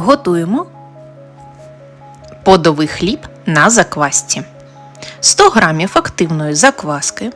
Готуємо подовий хліб на заквасці. 100 г активної закваски,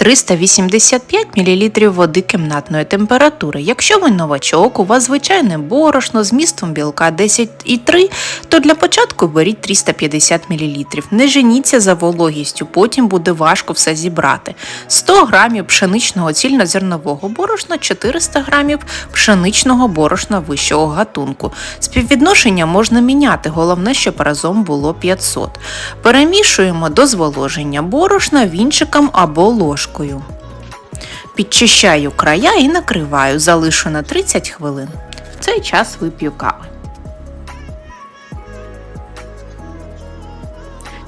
385 мл води кімнатної температури. Якщо ви новачок, у вас звичайне борошно з містом білка 10,3, то для початку беріть 350 мл. Не женіться за вологістю, потім буде важко все зібрати. 100 г пшеничного цільнозернового борошна, 400 г пшеничного борошна вищого гатунку. Співвідношення можна міняти, головне, щоб разом було 500. Перемішуємо до зволоження борошна вінчиком або ложкою. Підчищаю края і накриваю, залишу на 30 хвилин. В цей час вип'ю кави.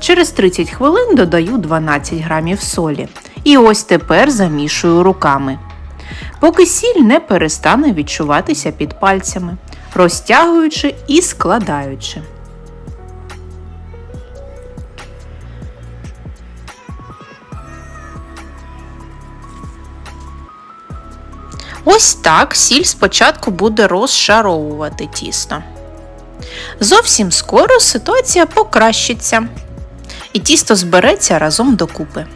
Через 30 хвилин додаю 12 грамів солі. І ось тепер замішую руками. Поки сіль не перестане відчуватися під пальцями, розтягуючи і складаючи. Ось так сіль спочатку буде розшаровувати тісто. Зовсім скоро ситуація покращиться, і тісто збереться разом докупи.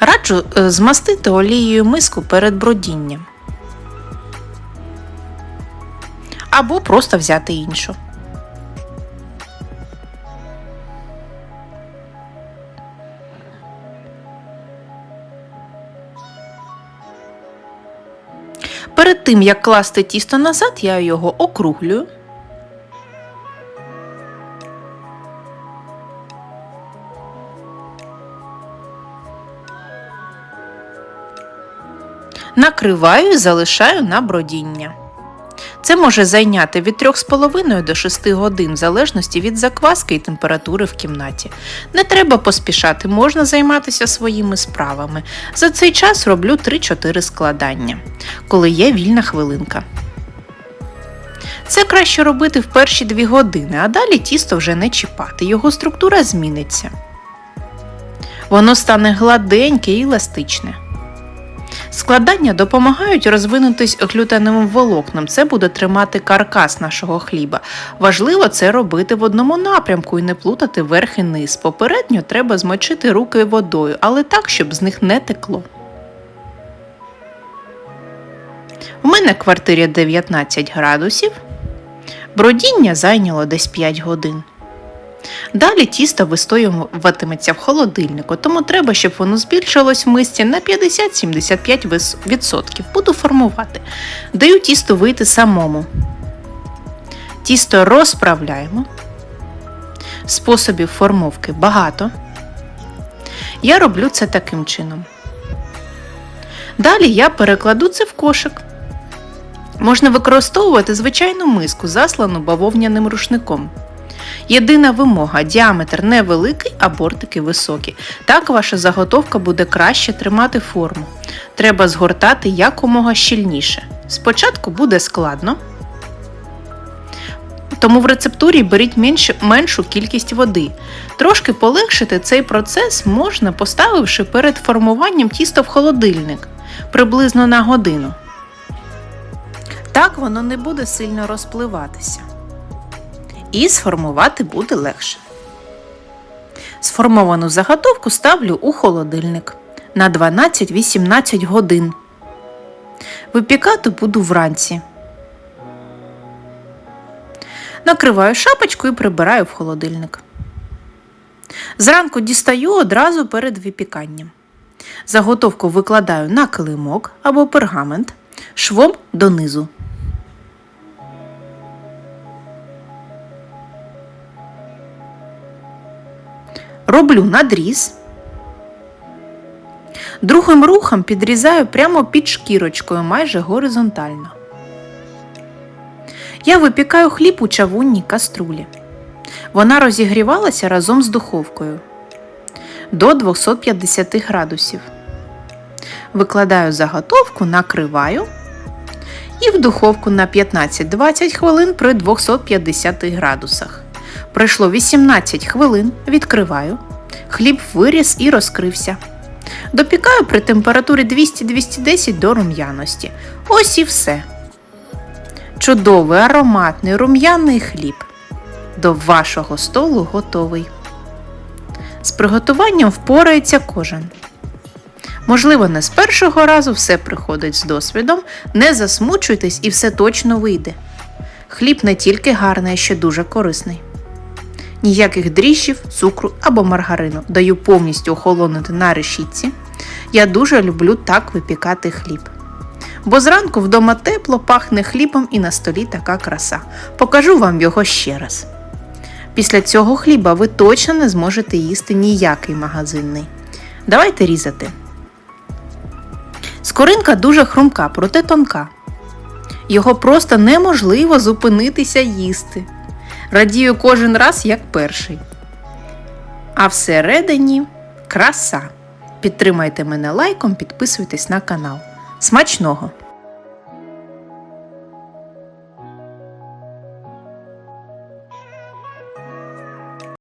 Раджу е, змастити олією миску перед бродінням. Або просто взяти іншу. Перед тим, як класти тісто назад, я його округлюю. Накриваю і залишаю на бродіння. Це може зайняти від 3,5 до 6 годин в залежності від закваски і температури в кімнаті. Не треба поспішати, можна займатися своїми справами. За цей час роблю 3-4 складання, коли є вільна хвилинка. Це краще робити в перші 2 години, а далі тісто вже не чіпати, його структура зміниться. Воно стане гладеньке і еластичне. Складання допомагають розвинутись глютеновим волокнам. Це буде тримати каркас нашого хліба. Важливо це робити в одному напрямку і не плутати верх і низ. Попередньо треба змочити руки водою, але так, щоб з них не текло. У мене в квартирі 19 градусів. Бродіння зайняло десь 5 годин. Далі тісто вистоюватиметься в холодильнику, тому треба, щоб воно збільшилось в мисці на 50-75%. Буду формувати. Даю тісто вийти самому. Тісто розправляємо. Способів формовки багато. Я роблю це таким чином. Далі я перекладу це в кошик. Можна використовувати звичайну миску, заслану бавовняним рушником. Єдина вимога діаметр невеликий, а бортики високі. Так ваша заготовка буде краще тримати форму. Треба згортати якомога щільніше. Спочатку буде складно, тому в рецептурі беріть менш, меншу кількість води. Трошки полегшити цей процес можна, поставивши перед формуванням тісто в холодильник приблизно на годину. Так воно не буде сильно розпливатися і сформувати буде легше. Сформовану заготовку ставлю у холодильник на 12-18 годин. Випікати буду вранці. Накриваю шапочку і прибираю в холодильник. Зранку дістаю одразу перед випіканням. Заготовку викладаю на килимок або пергамент швом донизу. Роблю надріз. Другим рухом підрізаю прямо під шкірочкою майже горизонтально. Я випікаю хліб у чавунній каструлі. Вона розігрівалася разом з духовкою до 250 градусів. Викладаю заготовку, накриваю і в духовку на 15-20 хвилин при 250 градусах. Пройшло 18 хвилин, відкриваю. Хліб виріс і розкрився. Допікаю при температурі 200-210 до рум'яності. Ось і все. Чудовий, ароматний, рум'яний хліб. До вашого столу готовий. З приготуванням впорається кожен. Можливо, не з першого разу все приходить з досвідом, не засмучуйтесь і все точно вийде. Хліб не тільки гарний, а ще дуже корисний. Ніяких дріжджів, цукру або маргарину даю повністю охолонути на решітці. Я дуже люблю так випікати хліб. Бо зранку вдома тепло пахне хлібом і на столі така краса. Покажу вам його ще раз. Після цього хліба ви точно не зможете їсти ніякий магазинний. Давайте різати. Скоринка дуже хрумка, проте тонка. Його просто неможливо зупинитися їсти. Радію кожен раз як перший. А всередині краса. Підтримайте мене лайком, підписуйтесь на канал. Смачного!